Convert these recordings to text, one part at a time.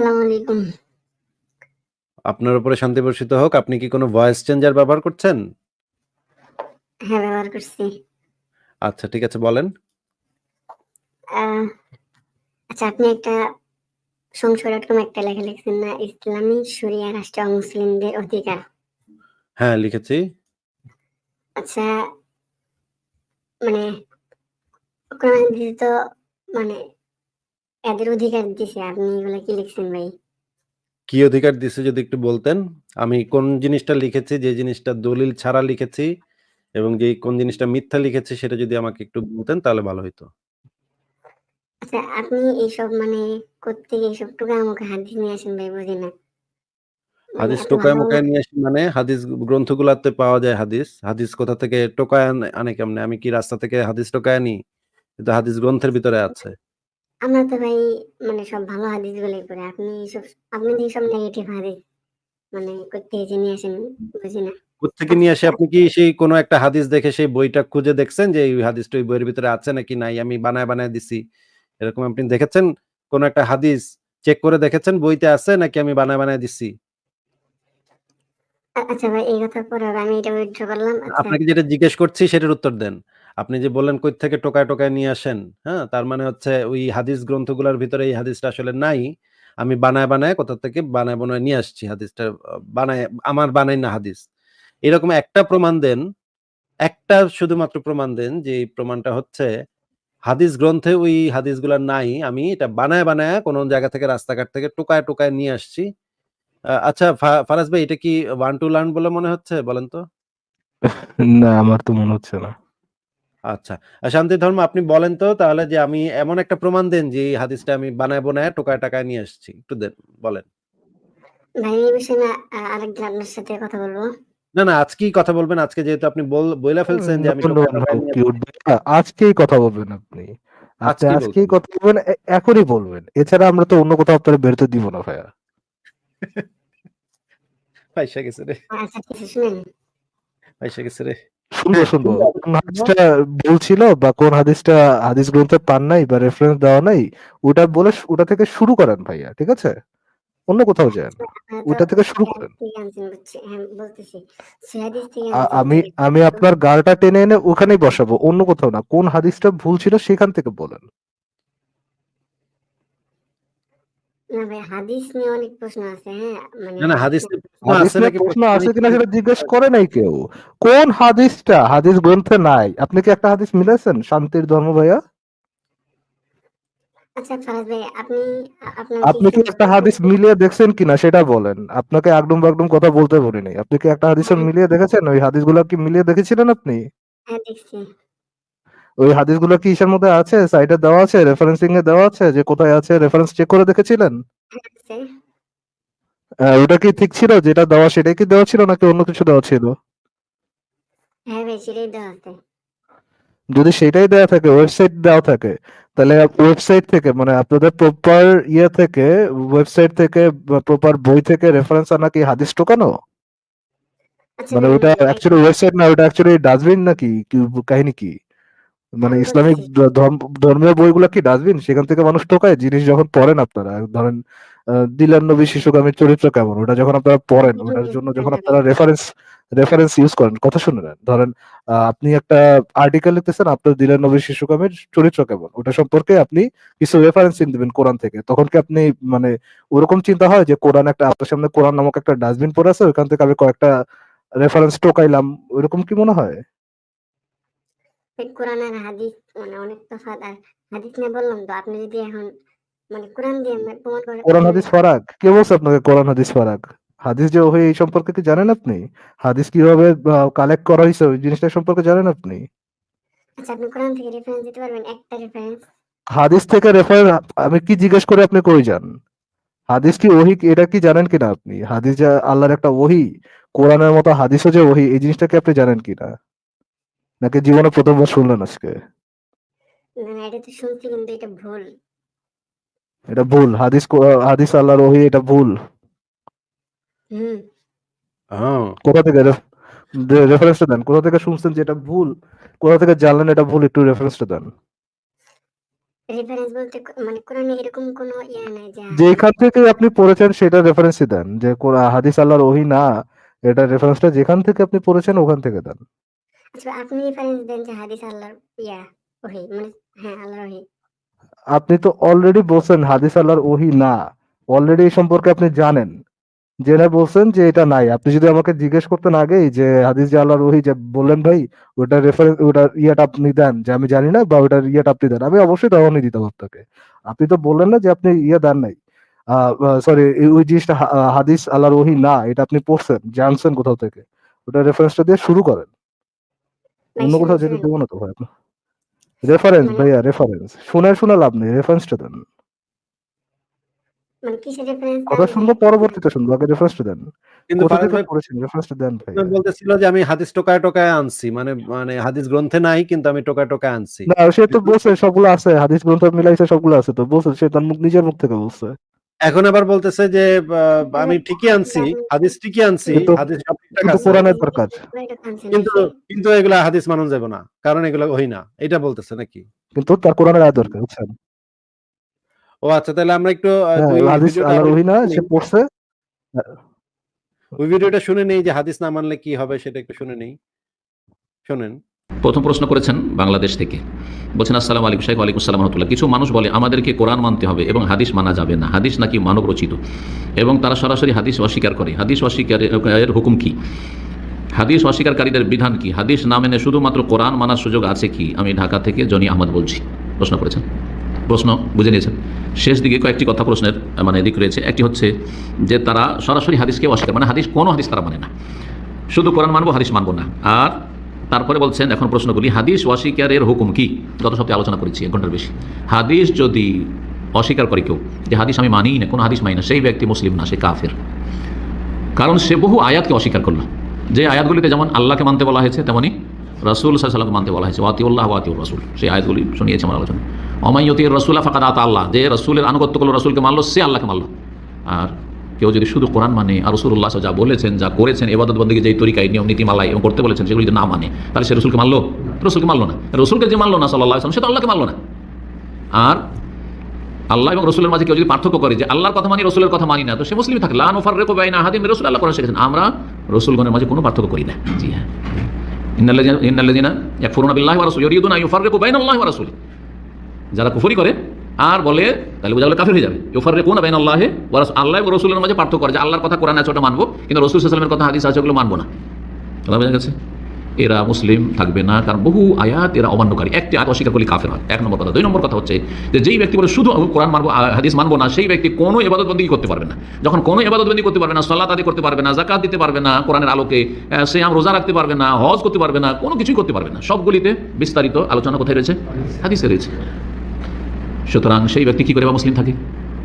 আসসালামু আলাইকুম। আপনার উপরে শান্তি বর্ষিত হোক। আপনি কি কোনো ভয়েস চেঞ্জার ব্যবহার করছেন? হ্যাঁ, ব্যবহার করছি। আচ্ছা ঠিক আছে বলেন। আচ্ছা আপনি একটা সংশয় এরকম একটা লেখা লিখছেন না? ইসলামী শরিয়া রাষ্ট্র অমুসলিমদের অধিকার। হ্যাঁ, লিখেছি। আচ্ছা মানে হাদিসে তো মানে এদের অধিকার দিছে। আপনি এগুলা কি লিখছেন ভাই? কি অধিকার দিছে যদি একটু বলতেন? আমি কোন জিনিসটা লিখেছি, যে জিনিসটা দলিল ছাড়া লিখেছি এবং যেই কোন জিনিসটা মিথ্যা লিখেছি সেটা যদি আমাকে একটু বলতেন তাহলে ভালো হইতো। আচ্ছা আপনি এইসব মানে কোত্থেকে এইসব টুকা-মুকা হাদিস নিয়ে আসেন ভাই বুঝি না। মানে হাদিস এত টোকায় ভালো মোকায় নিয়ে আসি মানে হাদিস গ্রন্থগুলাতে পাওয়া যায় হাদিস। হাদিস কোথা থেকে টোকায় আনে আনে কেমনে? আমি কি রাস্তা থেকে হাদিস টোকায় আনি? কিন্তু হাদিস গ্রন্থের ভিতরে আছে। আমরা তো ভাই মানে সব ভালো হাদিসগুলাই পড়ি। আপনি এসব আপনি তো এইসব নেগেটিভ হাদিস মানে কোত্থেকে যে নিয়ে আসেন বুঝি না। কোত্থেকে নিয়ে আসি? আপনি কি সেই কোনো একটা হাদিস দেখে সেই বইটা খুঁজে দেখছেন যে এই হাদিসটা ওই বইয়ের ভিতরে আছে নাকি নাই? আমি বানায়, বানায় দিছি। এরকম আপনি দেখেছেন? কোন একটা হাদিস চেক করে দেখেছেন বইতে আছে নাকি আমি বানায়, বানায় দিছি? আচ্ছা ভাই এই কথা পরে আমি এটা উইথড্র করলাম। আচ্ছা আপনাকে যেটা জিজ্ঞেস করছি সেটার উত্তর দেন। আপনি যে বললেন কই থেকে টোকায়, টোকায় নিয়ে আসেন, হ্যাঁ? তার মানে হচ্ছে ওই হাদিস গ্রন্থগুলার ভিতরে এই হাদিসটা আসলে নাই। আমি বানায়, বানায় কোথা থেকে বানায়, বানায় নিয়ে আসছি হাদিসটা বানায় আমার বানাই না হাদিস। এরকম একটা প্রমাণ দেন, একটা শুধুমাত্র প্রমাণ দেন যে প্রমাণটা হচ্ছে হাদিস গ্রন্থে ওই হাদিসগুলা নাই। আমি এটা বানায়, বানায় কোন জায়গা থেকে রাস্তাঘাট থেকে টোকায়, টোকায় নিয়ে আসছি। আচ্ছা ফারাজ ভাই এটা কি ওয়ান টু লার্ন বলে মনে হচ্ছে বলেন তো? না আমার তো মনে হচ্ছে না। আচ্ছা। শান্তি ধর্ম আপনি বলেন তো তাহলে যে আমি এমন একটা প্রমাণ দেন যে এই হাদিসটা আমি বানায়, বানায় টোকায়, টাকায় নিয়ে আসছি। একটু দেন, বলেন। ভাই এই বিষয়ে আরেকদিন আপনার সাথে কথা বলব। না, না আজকেই কথা বলবেন। আজকে যেহেতু আপনি বইলা ফেলছেন যে আমি আজকেই কথা বলবেন আপনি। আপনি আজকেই কথা বলবেন এখনই বলবেন। এছাড়া আমরা তো অন্য কোথাও আপনারে বেরোতে দিব না ভাইয়া। ফাইসা গেছে রে। আচ্ছা। ফাইসা গেছে রে। শুনব, সুন্দর শুনব। শুনব, কোন হাদিসটা ভুল ছিল বা কোন হাদিসটা হাদিস গ্রন্থে পান নাই বা রেফারেন্স দেওয়া নাই ওটা বলে ওটা থেকে শুরু করেন ভাইয়া। ঠিক আছে? অন্য কোথাও যান। আচ্ছা ওটা থেকে শুরু করেন। হাদিস থেকে আনছেন বুঝছি। হ্যাঁ আমি আমি। আপনার গালটা টেনে এনে ওখানেই বসাবো। অন্য কোথাও না। কোন হাদিসটা ভুল ছিল সেখান থেকে বলেন। না ভাই হাদিস নিয়ে অনেক প্রশ্ন আছে, হ্যাঁ? মানে না, না হাদিস হাদিস নিয়ে নিয়ে প্রশ্ন আছে নিয়ে নাকি প্রশ্ন প্রশ্ন আছে নেই কিনা সেটা সেটা জিজ্ঞেস জিজ্ঞেস করে নাই কেউ। কোন হাদিসটা হাদিস গ্রন্থে নাই? আপনি কি একটা হাদিস মিলাইছেন শান্তির ধর্ম ভাইয়া? আচ্ছা ফারাজ ভাই আপনি আপনি কি একটা হাদিস মিলিয়ে দেখছেন কিনা সেটা বলেন। আপনাকে আগডুম বাগডুম কথা বলতে বলি নাই। আপনি কি একটা হাদিসের হ্যাঁ। মিলিয়ে দেখেছেন? ওই হাদিসগুলা কি মিলিয়ে দেখেছিলেন আপনি? হ্যাঁ দেখছি। ওই হাদিসগুলো কি ইসের মধ্যে আছে? সাইটে দেওয়া আছে? রেফারেন্সিং এ দেওয়া আছে যে কোথায় আছে? রেফারেন্স চেক করে দেখেছিলেন? হ্যাঁ ওটা কি ঠিক ছিল? যেটা দেওয়া সেটাই কি দেওয়া ছিল নাকি অন্য কিছু দেওয়া ছিল? হ্যাঁ। যদি সেটাই দেওয়া থাকে, ওয়েবসাইট দেওয়া থাকে, তাহলে ওয়েবসাইট থেকে মানে আপনাদের প্রপার ইয়ে থেকে ওয়েবসাইট থেকে প্রপার বই থেকে রেফারেন্স আনা কি হাদিস টোকানো? আচ্ছা মানে ওটা অ্যাকচুয়ালি ওয়েবসাইট না ওটা অ্যাকচুয়ালি ডাস্টবিন নাকি? কাহিনী কি? মানে ইসলামিক ধর্মীয় বইগুলা কি ডাস্টবিন? সেখান থেকে মানুষ টোকায় জিনিস যখন পড়েন আপনারা। ধরেন দিলেন নবী শিশুগামীর চরিত্র কেমন? ওটা যখন আপনারা পড়েন ওটার জন্য যখন আপনারা রেফারেন্স রেফারেন্স ইউজ করেন কথা শুনে নেন। ধরেন আপনি একটা আর্টিকেল লিখতেছেন আপনার দিলেন নবীর শিশুকামের চরিত্র কেমন? ওটা সম্পর্কে আপনি কিছু রেফারেন্সিং দিবেন কোরআন থেকে। তখন কি আপনি মানে ওরকম চিন্তা হয় যে কোরআন একটা আপনার সামনে কোরআন নামক একটা ডাস্টবিন পড়ে আছে ওইখান থেকে আমি কয়েকটা রেফারেন্স টোকাইলাম। ওইরকম কি মনে হয়? কোরআন আর হাদিস মানে অনেক তফাৎ। আর হাদিস নিয়ে বললাম তো আপনি যদি এখন মানে কোরআন দিয়ে মে প্রমাণ করে কোরআন হাদিস ফারাক? কে বলছে আপনাকে কোরআন হাদিস ফারাক? হাদিস যে ওহী এই সম্পর্কে কি জানেন আপনি? হাদিস কীভাবে কালেক্ট করা হইছে ওই জিনিসটা সম্পর্কে জানেন আপনি? আচ্ছা আপনি কোরআন থেকে রেফারেন্স দিতে পারবেন? একটা রেফারেন্স? হাদিস থেকে রেফারেন্স আমি কি জিজ্ঞেস করে আপনি কই যান? হাদিস কি ওহী এটা কি জানেন কিনা আপনি? হাদিস যে আল্লাহর একটা ওহী, কোরআনের মতো হাদিসও যে ওহী এই জিনিসটা কি আপনি জানেন কিনা? নাকি জীবনে প্রথমবার শুনলেন আজকে? না, না এটা তো শুনছি কিন্তু এটা ভুল। এটা ভুল। হাদিস হাদিস আল্লাহর ওহী এটা ভুল। হুম। হ্যাঁ। কোথা থেকে রেফারেন্সটা দেন। কোথা থেকে শুনছেন যে এটা ভুল? কোথা থেকে জানলেন এটা ভুল একটু রেফারেন্সটা দেন। রেফারেন্স বলতে মানে কোরআনে এরকম কোনো ইয়া নাই যেখান থেকে আপনি পড়েছেন সেটা রেফারেন্সই দেন যে হাদিস আল্লাহর ওহি না এটা রেফারেন্সটা যেখান থেকে আপনি পড়েছেন ওখান থেকে দেন আচ্ছা আপনি রেফারেন্স দেন যে হাদিস আল্লাহর ইয়া, ওহি মানে হ্যাঁ আল্লাহর ওহি। আপনি তো অলরেডি বলছেন হাদিস আল্লাহর ওহি না অলরেডি এই সম্পর্কে আপনি জানেন। জেনে বলছেন যে এটা নাই। আপনি যদি আমাকে জিজ্ঞেস করতেন আগেই যে হাদিস যে আল্লাহর ওহি যে বললেন ভাই, ওটা রেফারেন্স ওটার ইয়েটা আপনি দেন। যে আমি জানি না বা ওটার ইয়েটা আপনি দেন। আমি অবশ্যই তখনই দিতাম আপনাকে। আপনি তো বললেন না যে আপনি ইয়ে দেন নাই। সরি ওই জিনিসটা হাদিস আল্লাহর ওহি না, এটা আপনি পড়ছেন, জানছেন কোথাও থেকে। ওটা রেফারেন্সটা দিয়ে শুরু করেন। অন্য কোথাও যেতে? দেবো না তো ভাই রেফারেন্স মানে- ভাইয়া রেফারেন্স শুনে শুনে লাভ নেই রেফারেন্সটা দেন। মানে কথা শুনব পরবর্তীতে শুনব আগে রেফারেন্সটা দেন। কিন্তু রেফারেন্সটা দেন ভাই বলতেছিল যে আমি হাদিস টোকায় টোকায় আনছি। মানে মানে হাদিস গ্রন্থে নাই কিন্তু আমি টোকায় টোকায় আনছি। না সে তো বলছে সবগুলো আছে হাদিস গ্রন্থ মিলাইছে সবগুলো আছে তো। বলছে সে তার মুখ নিজের মুখ থেকে বলছে। এখন আবার বলতেছে যে আমি ঠিকই আনছি হাদিস ঠিকই আনছি কিন্তু- হাদিস। কোরআনের দরকার। কিন্তু কিন্তু এগুলা হাদিস মানুন যাবে না কারণ এগুলো ওই না। এটা বলতেছে নাকি? কিন্তু তার কোরআনের আয় দরকার বুঝছেন? ও আচ্ছা তাহলে আমরা একটু হ্যাঁ, হাদিস আল্লাহর ওহি না সে পড়ছে। ওই ভিডিওটা শুনে নেই যে হাদিস না মানলে কি হবে সেটা একটু শুনে নেই। শুনেন। প্রথম প্রশ্ন করেছেন বাংলাদেশ থেকে। বলছেন, আসসালাম আলাইকুম শাহ আলাইকুম সালাম রহমতুল্লাহ। কিছু মানুষ বলে, আমাদেরকে কোরআন মানতে হবে এবং হাদিস মানা যাবে না। হাদিস নাকি মানব রচিত? এবং তারা সরাসরি হাদিস অস্বীকার করে। হাদিস অস্বীকারের হুকুম কি? হাদিস অস্বীকারীদের বিধান কি? হাদিস না মেনে শুধুমাত্র কোরআন মানার সুযোগ আছে কি? আমি ঢাকা থেকে জনি আহমদ বলছি। প্রশ্ন করেছেন। প্রশ্ন বুঝে নিয়েছেন। শেষ দিকে কয়েকটি কথা প্রশ্নের মানে দিক রয়েছে। একটি হচ্ছে যে, তারা সরাসরি হাদিসকে অস্বীকার মানে হাদিস, কোনো হাদিস তারা মানে না। শুধু কোরআন মানবো, হাদিস মানবো না। আর তারপরে বলছেন, এখন প্রশ্নগুলি, হাদিস অস্বীকারের হুকুম কি? গত সপ্তাহে আলোচনা করেছি, এক ঘণ্টার বেশি। হাদিস যদি অস্বীকার করে কেউ, যে হাদিস আমি মানি না, কোনো হাদিস মানি না, সেই ব্যক্তি মুসলিম না, সে কাফের। কারণ সে বহু আয়াতকে অস্বীকার করল। যে আয়াতগুলিতে যেমন আল্লাহকে মানতে বলা হয়েছে, তেমনি রসুল সাল্লামকে মানতে বলা হয়েছে। ওয়াতিউল্লাহ, ওয়াতিউর রসুল। সেই আয়াতগুলি শুনিয়েছে আমার আলোচনা। অমাইয়তির রসুল্লাহ ফাঁকা আতা আল্লাহ। যে রসুলের আনুগত্য করল, রসুলকে মানলো, সে আল্লাহকে মানলো। আর কেউ যদি শুধু কোরআন মানে আর রসুল্লাহ যা বলেছেন, যা করেছেন এবাদত বন্দীকে যেই তরিকায় নিয়ম নীতি মালাই এবং করতে বলেছেন, সেগুলি যদি না মানে তাহলে সে রসুলকে মানলো? রসুলকে মানলো না। রসুলকে যে মানলো না সাল্লাহ আসলাম সে তো আল্লাহকে মানলো না। আর আল্লাহ এবং রসুলের মাঝে কেউ যদি পার্থক্য করে যে আল্লাহর কথা মানি, রসুলের কথা মানি না, তো সে মুসলিম থাকে। লান ওফার রেকো বাইনা হাদিম রসুল, আল্লাহ কোরআন শিখেছেন আমরা রসুলগণের মাঝে কোনো পার্থক্য করি না। জি হ্যাঁ। ইন্নাল্লাযিনা ইয়াকফুরুনা বিল্লাহি ওয়া রাসূলিহি ইউরিদুনা আন ইউফাররিকু বাইনাল্লাহি ওয়া রাসূলিহি যারা কুফরি করে আর বলে, তাহলে বোঝা গেল কাফির হয়ে যাবে। বাইনাল্লাহি ওয়া রাসূল আল্লাহ এবং রসুলের মাঝে পার্থক্য যে আল্লাহর কথা কোরআন আছে, ওটা মানবো, কিন্তু রসুল আলাইহি কথা, হাদিস আছে, ওগুলো মানবো না। কথা বোঝা গেছে? এরা মুসলিম, থাকবে না, কারণ বহু আয়াত এরা অমান্যকারী। একটি আয়াত অস্বীকার করলে কাফের হয়। এক নম্বর কথা। দুই নম্বর কথা হচ্ছে যে, যেই ব্যক্তি বলে শুধু কোরআন মানবো হাদিস মানবো না, সেই ব্যক্তি কোনো এবাদতবন্দি করতে পারবে না। যখন কোনো এবাদতবন্দি করতে পারবে না, সালাত আদি করতে পারবে না জাকাত দিতে পারবে না, কোরআনের আলোকে সে আম রোজা রাখতে পারবে না, হজ করতে পারবে না, কোনো কিছুই করতে পারবে না। সবগুলিতে বিস্তারিত আলোচনা কোথায় রয়েছে? হাদিসে রয়েছে। সুতরাং সেই ব্যক্তি কি করে বা মুসলিম থাকে?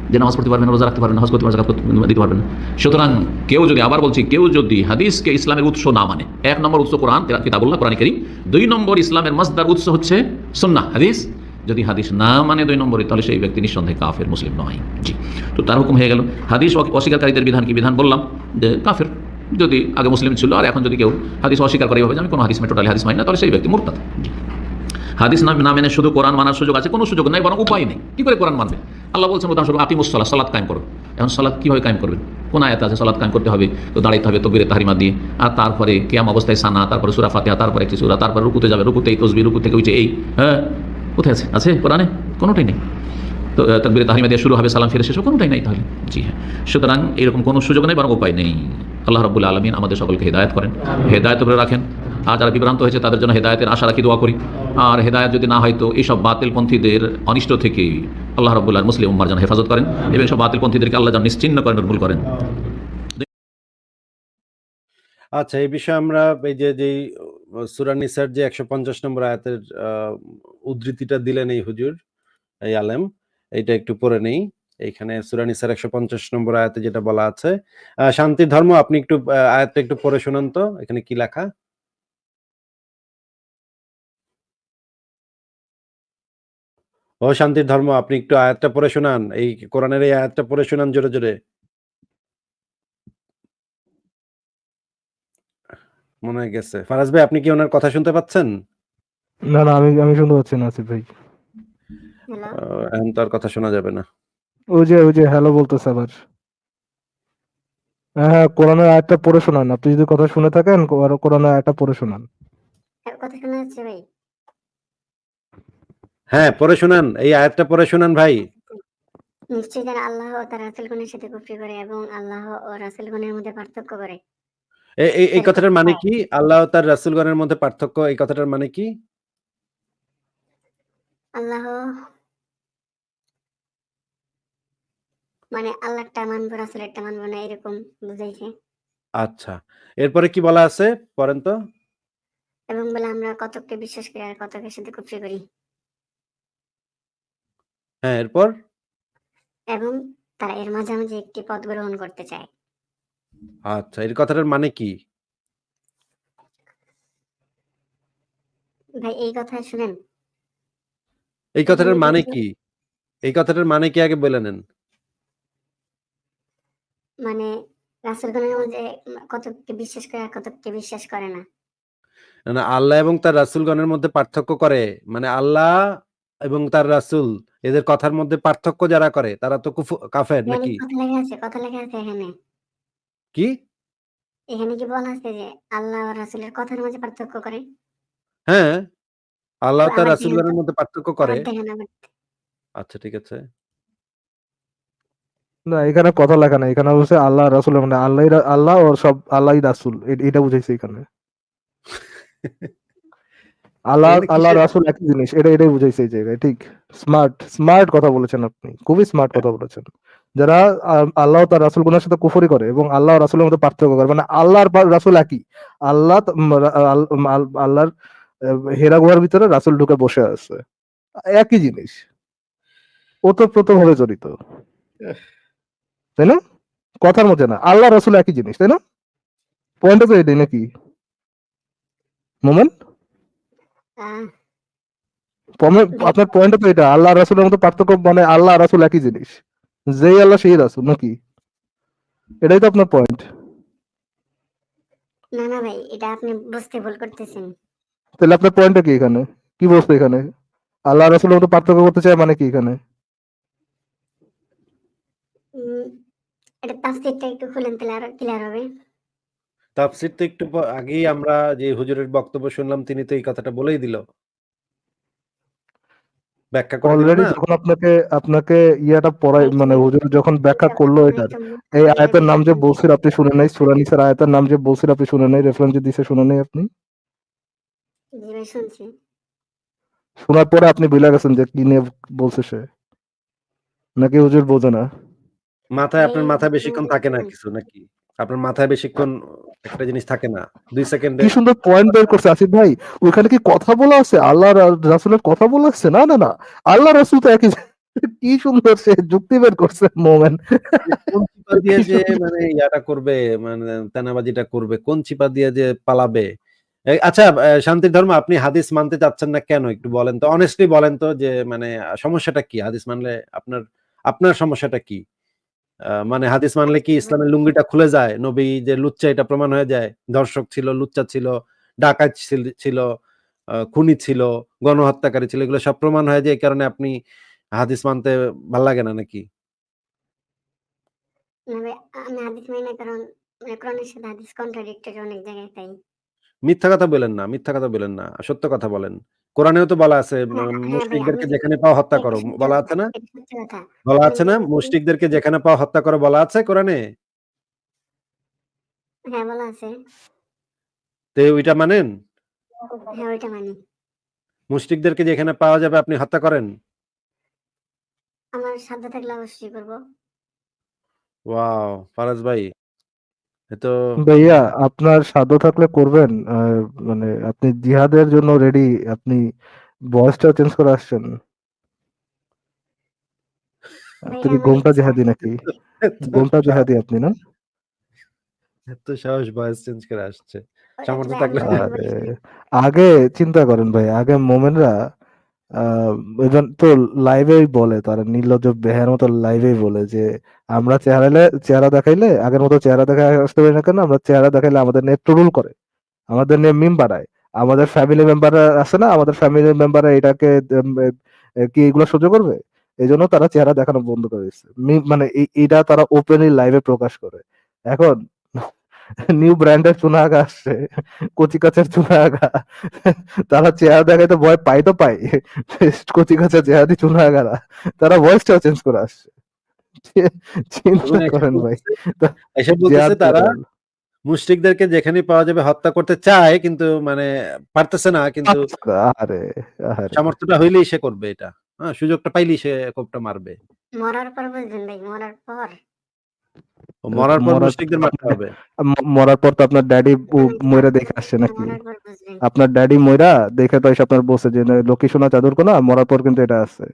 যে নামাজ পড়তে পারবে না, রোজা রাখতে পারবেন হজ করতে পারবে না দিতে পারবে না। সুতরাং কেউ যদি, আবার বলছি, কেউ যদি হাদিসকে ইসলামের উৎস না মানে এক নম্বর উৎস কোরআন কিতাবুল্লাহ, কোরআন করিম, দুই নম্বর ইসলামের মসদার উৎস হচ্ছে সুন্নাহ, হাদিস। যদি হাদিস না মানে দুই নম্বরে, তাহলে সেই ব্যক্তি নিঃসন্দেহে কাফের, মুসলিম নয়। জি। তো তার হুকুম হয়ে গেল। হাদিস অস্বীকারীদের বিধান কি বিধান বললাম? যে কাফের। যদি আগে মুসলিম ছিল, আর এখন যদি কেউ হাদিস অস্বীকার করে এভাবে আমি কোনো হাদিস টোটালি হাদিস মানি না, তাহলে সেই ব্যক্তি মুরতাদ। জি। হাদিস না না মেনে শুধু কোরআন মানার সুযোগ আছে কোনো সুযোগ নাই বরং উপায় নেই। কী করে কোরআন মানবে? আল্লাহ বলছেন উদাহরণস্বরূপ আপনি মুসল্লাহ সালাদ কায়েম করো। এখন সালাদ কীভাবে কায়েম করবেন কোন আয়াত আছে সালাদ কায়েম করতে হবে তো দাঁড়াইতে হবে তকবিরে তাহারিমা দিয়ে। আর তারপরে কেয়াম অবস্থায় সানা তারপরে সুরা ফাতিহা তারপরে একটি সুরা তারপরে রুকুতে যাবে রুকুতে এই তসবি রুকু থেকে উঠে এই হ্যাঁ? কোথায় আছে? আছে কোরআনে? কোনোটাই নেই। তো তকবিরে তাহারিমা দিয়ে শুরু হবে সালাম ফিরে শেষ কোনোটাই নাই তাহলে। জি হ্যাঁ। সুতরাং এরকম কোনো সুযোগ নেই বরং উপায় নেই। আল্লাহ রাবুল্লাহ আলমিন আমাদের সকলকে হেদায়ত করেন। হেদায়ত করে রাখেন। আর যারা বিভ্রান্ত হয়েছে, তাদের জন্য হেদায়তের আশা রাখি দোয়া করি। আর হেদায়ত যদি না হয়, তো এইসব বাতিলপন্থীদের অনিষ্ট থেকে আল্লাহ রবুল্লাহ মুসলিম উম্মার যেন হেফাজত করেন এবং সব বাতিলপন্থীদেরকে আল্লাহ যেন নিশ্চিন্ন করেন নির্মূল করেন। আচ্ছা এই বিষয়ে আমরা এই যে, যেই, সুরা নিসার যে একশো পঞ্চাশ নম্বর আয়াতের উদ্ধৃতিটা দিলেন এই হুজুর, এই আলেম, এইটা একটু পরে নেই। এইখানে সুরা নিসার একশো পঞ্চাশ নম্বর আয়াতে যেটা বলা আছে শান্তির ধর্ম, আপনি একটু আয়াতটা একটু পড়ে শুনান তো, এখানে কি লেখা? ও শান্তির ধর্ম আপনি একটু আয়াতটা পড়ে শোনান। এই কোরআনের এই আয়াতটা পড়ে শোনান জোরে জোরে। মনে হয় গেছে। ফারাজ ভাই আপনি কি ওনার কথা শুনতে পাচ্ছেন? না না আমি আমি শুনতে পাচ্ছি না আসিফ ভাই। আহ, এখন তো আর কথা শোনা যাবে না। ওই যে ওই যে হ্যালো বলতেছে আবার। হ্যাঁ হ্যাঁ কোরআনের আয়াতটা পড়ে শোনান। আপনি যদি কথা শুনে থাকেন কোরআনের আয়াতটা পড়ে শোনান। কথা শোনা যাচ্ছে ভাই? হ্যাঁ পড়ে শোনান এই আয়াতটা পড়ে শোনান ভাই। নিশ্চয়ই আল্লাহ ও তার রাসূলগণের সাথে কুফরি করে এবং আল্লাহ ও রাসূলগণের মধ্যে পার্থক্য করে। এই এই কথাটার মানে কি? আল্লাহ ও তার রাসূলগণের মধ্যে পার্থক্য এই কথাটার মানে কি? আল্লাহ মানে আল্লাহটা মানবো রাসূলেরটা মানবো না এরকম বুঝাইছে। আচ্ছা এরপরে কি বলা আছে? পড়েন তো। এবং বলে আমরা কতককে বিশ্বাস করি আর কতকের সাথে কুফরি করি? হ্যাঁ এরপর? এবং তারা এর মাঝামাঝি একটি পথ গ্রহণ করতে চায়। আচ্ছা এই কথাটার মানে কি? ভাই এই কথা শুনেন। এই কথাটার মানে কি? এই কথাটার মানে কি আগে বলে নেন। মানে রাসূলগণের মধ্যে কতককে বিশ্বাস করে আর কতককে বিশ্বাস করে না, না আল্লাহ এবং তার রাসূলগণের মধ্যে পার্থক্য করে। মানে আল্লাহ এবং তার রাসূল এদের কথার মধ্যে পার্থক্য যারা করে তারা তো কুফু- কাফের নাকি? কথা লেখা আছে কথা লেখা আছে এখানে। কি? এখানে কি বলা আছে যে আল্লাহ ও রাসূলের কথার মাঝে পার্থক্য করে? হ্যাঁ আল্লাহ তো তার তো। মধ্যে পার্থক্য করে। আচ্ছা ঠিক আছে। না এখানে কথা লেখা নাই এখানে বলছে আল্লাহ রাসুল মানে আল্লাহ আল্লাহ ওর সব আল্লাহই রাসুল এটা বুঝাইছে এখানে। আল্লাহ আল্লাহ রাসুল একই জিনিস এটা এটাই বুঝাইছে এই জায়গায় ঠিক? স্মার্ট স্মার্ট কথা বলেছেন আপনি খুবই স্মার্ট কথা বলেছেন। যারা আল্লাহ তার রাসুল গুনার সাথে কুফরি করে এবং আল্লাহ রাসুলের মধ্যে পার্থক্য করে মানে আল্লাহর রাসুল একই আল্লাহ আল্লাহর হেরা গুহার ভিতরে রাসুল ঢুকে বসে আছে। একই জিনিস। ওতপ্রোত ভাবে জড়িত তাই না? কথার মধ্যে না আল্লাহ রাসুল একই জিনিস তাই না? পয়েন্টটা তো এটাই নাকি? মোমেন? আহ, পমে- আপনার পয়েন্টটা তো এটা আল্লাহ রাসুলের মতো পার্থক্য মানে আল্লাহ রাসুল একই জিনিস। যেই আল্লাহ সেই রাসুল নাকি? এটাই তো আপনার পয়েন্ট না না ভাই এটা আপনি বুঝতে ভুল করতেছেন। তাহলে আপনার পয়েন্টটা কি এখানে? কি বলছে এখানে? আল্লাহ রাসুলের মতো পার্থক্য করতে চায় মানে কি এখানে? এটা তাফসীরটা একটু খুলেন তাহলে আরও ক্লিয়ার হবে। তাফসির তো একটু আগেই আমরা যে হুজুরের বক্তব্য শুনলাম তিনি তো এই কথাটা বলেই দিল। ব্যাখ্যা করে অলরেডি যখন আপনাকে আপনাকে ইয়াটা পড়াই মানে হুজুর যখন ব্যাখ্যা করল এটার এই আয়াতের নাম যে বলছিল আপনি শুনে নাই সুরানিসার আয়াতের নাম যে বলছিল আপনি শুনে নাই রেফারেন্স যে দিছে শুনে নাই আপনি? শোনার পরে আপনি ভুলে গেছেন যে কি নিয়ে বলছে সে? নাকি হুজুর বোঝে না? মাথায় আপনার মাথায় বেশিক্ষণ থাকে না কিছু নাকি? আপনার মাথায় বেশিক্ষণ একটা জিনিস থাকে না। দুই সেকেন্ডে কি সুন্দর পয়েন্ট বের করছে আসিফ ভাই। ওইখানে কি কথা বলা আছে? আল্লাহ রাসূলের কথা বলা আছে? না না না। আল্লাহ রাসূল তো একই কি সুন্দর সে যুক্তি বের করছে মোমেন কোন চিপা দিয়ে যে মানে ইয়াটা করবে মানে তেনাবাজিটা করবে কোন চিপা দিয়ে যে পালাবে? আচ্ছা শান্তির ধর্ম আপনি হাদিস মানতে চাচ্ছেন না কেন? একটু বলেন তো। অনেস্টলি বলেন তো যে মানে সমস্যাটা কি? হাদিস মানলে আপনার আপনার সমস্যাটা কি? মানে হাদিস মানলে কি ইসলামের লুঙ্গিটা খুলে যায়? নবী যে লুচ্চা এটা প্রমাণ হয়ে যায়। দর্শক ছিল লুচ্চা ছিল ডাকাত ছিল- খুনি ছিল গণহত্যাকারী ছিল এগুলো সব প্রমাণ হয়ে যায় এই কারণে আপনি হাদিস মানতে ভালো লাগে না নাকি? মানি মিথ্যা কথা বলেন না মিথ্যা কথা বলেন না সত্য কথা বলেন। কোরআনেও তো বলা আছে হ্যাঁ, হ্যাঁ ভাই, মুশরিকদেরকে যেখানে পাও হত্যা করো বলা আছে না? বলা আছে না? মুশরিকদেরকে যেখানে পাও হত্যা করো বলা আছে কোরআনে? হ্যাঁ বলা আছে। তো ওইটা মানেন? হ্যাঁ ওইটা মানি। মুশরিকদেরকে যেখানে পাওয়া যাবে আপনি হত্যা করেন? আমার সাধ্য থাকলে অবশ্যই করব। ওয়াও ফারাজ ভাই। তো ভাইয়া আপনার সাধ্য থাকলে করবেন মানে আপনি জিহাদের জন্য রেডি আপনি বয়সটা চেঞ্জ করে আসছেন আপনি ইচ্ছা। জেহাদি নাকি ঘুমটা জেহাদি আপনি না এত সাহস বয়স চেঞ্জ করে আসছে সামর্থ্য থাকলে। আগে চিন্তা করেন ভাই আগে মোমেনরা তো লাইভেই বলে, তারা নির্লজ্জ বেহার মতো লাইভেই বলে যে, আমরা চেহারা চেহারা দেখাইলে, আগের মতো চেহারা দেখায় আসতে পারি না কেন? আমরা চেহারা দেখাইলে আমাদের নিয়ে ট্রোল করে, আমাদের নিয়ে মিম বাড়ায় আমাদের ফ্যামিলি মেম্বার আছে না? আমাদের ফ্যামিলি মেম্বাররা এটাকে কি এগুলো সহ্য করবে? এই জন্য তারা চেহারা দেখানো বন্ধ করে দিচ্ছে। মানে এটা তারা ওপেনলি লাইভে প্রকাশ করে। এখন নিউ ব্র্যান্ডের চুনা আগা আসছে কচি কাছের চুনা আগা তারা চেহারা দেখাইতে ভয় পাই তো পাই কচি কাছের চেহারা দিয়ে চুনা আগারা তারা ভয়েসটাও চেঞ্জ করে আসছে। চিন্তা করেন ভাই। বলতেছে- এসে যে বলতেছে তারা। মুশরিকদেরকে যেখানে পাওয়া যাবে হত্যা করতে চায় কিন্তু মানে পারতেছে না কিন্তু আরে আরে। সামর্থ্যটা হইলেই সে করবে এটা। হ্যাঁ সুযোগটা পাইলেই সে কোপটা মারবে। মরার পর বুঝবেন ভাই মরার পর। মরার পর মরার- মুশরিকদের মারতে হবে। মরার পর তো আপনার ড্যাডি ময়রা দেখে আসছে নাকি? আপনার ড্যাডি ময়রা দেখে তো এসে আপনার বসে যে লোকেশনা চাদর কোনা মরার পর কিন্তু এটা আছে।